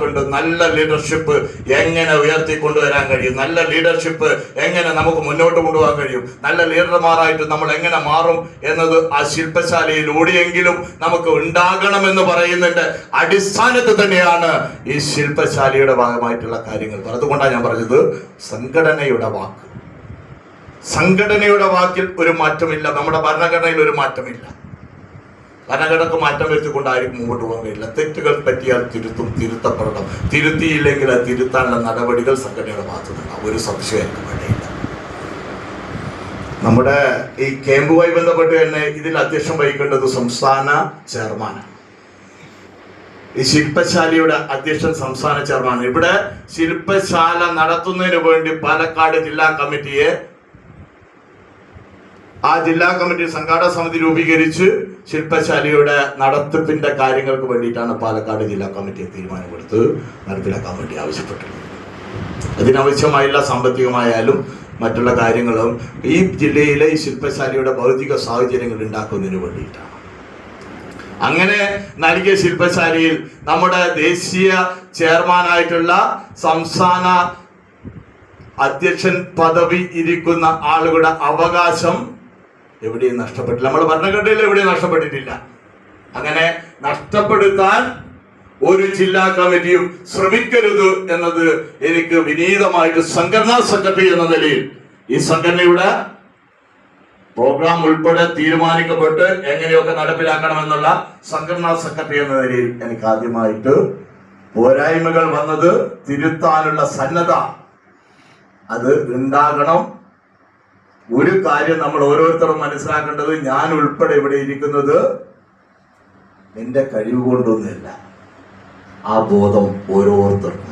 വാക്കുണ്ട് നല്ല ലീഡർഷിപ്പ് എങ്ങനെ ഉയർത്തിക്കൊണ്ടുവരാൻ കഴിയും? നല്ല ലീഡർഷിപ്പ് എങ്ങനെ നമുക്ക് മുന്നോട്ട് കൊണ്ടുപോകാൻ കഴിയും? നല്ല ലീഡർമാരായിട്ട് നമ്മൾ എങ്ങനെ മാറും എന്നത് ആ ശില്പശാലയിലൂടെയെങ്കിലും നമുക്ക് ഉണ്ടാകണമെന്ന് പറയുന്നതിന്റെ അടിസ്ഥാനത്തിൽ തന്നെയാണ് ഈ ശില്പശാലയുടെ ഭാഗമായിട്ടുള്ള കാര്യങ്ങൾ അതുകൊണ്ടാണ് ഞാൻ പറഞ്ഞത് സംഘടനയുടെ വാക്ക്. സംഘടനയുടെ വാക്കിൽ ഒരു മാറ്റമില്ല. നമ്മുടെ ഭരണഘടനയിൽ ഒരു മാറ്റമില്ല. ഭരണഘടനക്ക് മാറ്റം വെച്ചുകൊണ്ടായിരിക്കും മുമ്പോട്ട് പോകാൻ കഴിയില്ല. തെറ്റുകൾ പറ്റിയാൽ തിരുത്തും തിരുത്തപ്പെടണം. തിരുത്തിയില്ലെങ്കിൽ അത് തിരുത്താനുള്ള നടപടികൾ സംഘടനയുടെ ഭാഗത്തുനിന്നുണ്ടാവും ഒരു സംശയമായിരിക്കും വേണ്ടിയില്ല. നമ്മുടെ ഈ ക്യാമ്പുമായി ബന്ധപ്പെട്ട് തന്നെ ഇതിൽ അധ്യക്ഷം വഹിക്കേണ്ടത് സംസ്ഥാന ചെയർമാനാണ്. ഈ ശില്പശാലയുടെ അധ്യക്ഷൻ സംസ്ഥാന ചെയർമാൻ ഇവിടെ ശില്പശാല നടത്തുന്നതിന് വേണ്ടി പാലക്കാട് ജില്ലാ കമ്മിറ്റിയെ ആ ജില്ലാ കമ്മിറ്റി സംഘാടക സമിതി രൂപീകരിച്ച് ശില്പശാലയുടെ നടത്തിപ്പിന്റെ കാര്യങ്ങൾക്ക് വേണ്ടിയിട്ടാണ് പാലക്കാട് ജില്ലാ കമ്മിറ്റി തീരുമാനമെടുത്ത് നടപ്പിലാക്കാൻ വേണ്ടി ആവശ്യപ്പെട്ടത്. അതിനാവശ്യമായുള്ള സാമ്പത്തികമായാലും മറ്റുള്ള കാര്യങ്ങളും ഈ ജില്ലയിലെ ഈ ശില്പശാലയുടെ ഭൗതിക സാഹചര്യങ്ങൾ ഉണ്ടാക്കുന്നതിന് വേണ്ടിയിട്ടാണ്. അങ്ങനെ നൽകിയ ശില്പശാലയിൽ നമ്മുടെ ദേശീയ ചെയർമാനായിട്ടുള്ള സംസ്ഥാന അധ്യക്ഷൻ പദവി ഇരിക്കുന്ന ആളുകളുടെ അവകാശം എവിടെയും നഷ്ടപ്പെട്ടില്ല. നമ്മൾ ഭരണഘടനയിൽ എവിടെയും നഷ്ടപ്പെട്ടിട്ടില്ല. അങ്ങനെ നഷ്ടപ്പെടുത്താൻ ഒരു ജില്ലാ കമ്മിറ്റിയും ശ്രമിക്കരുത് എന്നത് എനിക്ക് വിനീതമായിട്ട് സംഘടനാ സെക്രട്ടറി എന്ന നിലയിൽ ഈ സംഘടനയുടെ പ്രോഗ്രാം ഉൾപ്പെടെ തീരുമാനിക്കപ്പെട്ട് എങ്ങനെയൊക്കെ നടപ്പിലാക്കണമെന്നുള്ള സംഘടനാ സെക്രട്ടറി എന്ന നിലയിൽ എനിക്ക് ആദ്യമായിട്ട് പോരായ്മകൾ വന്നത് തിരുത്താനുള്ള സന്നദ്ധ. അത് ഉണ്ടാകണം. ഒരു കാര്യം നമ്മൾ ഓരോരുത്തരും മനസ്സിലാക്കേണ്ടത് ഞാൻ ഉൾപ്പെടെ ഇവിടെ ഇരിക്കുന്നത് എന്റെ കഴിവ് കൊണ്ടൊന്നുമില്ല. ആ ബോധം ഓരോരുത്തർക്കും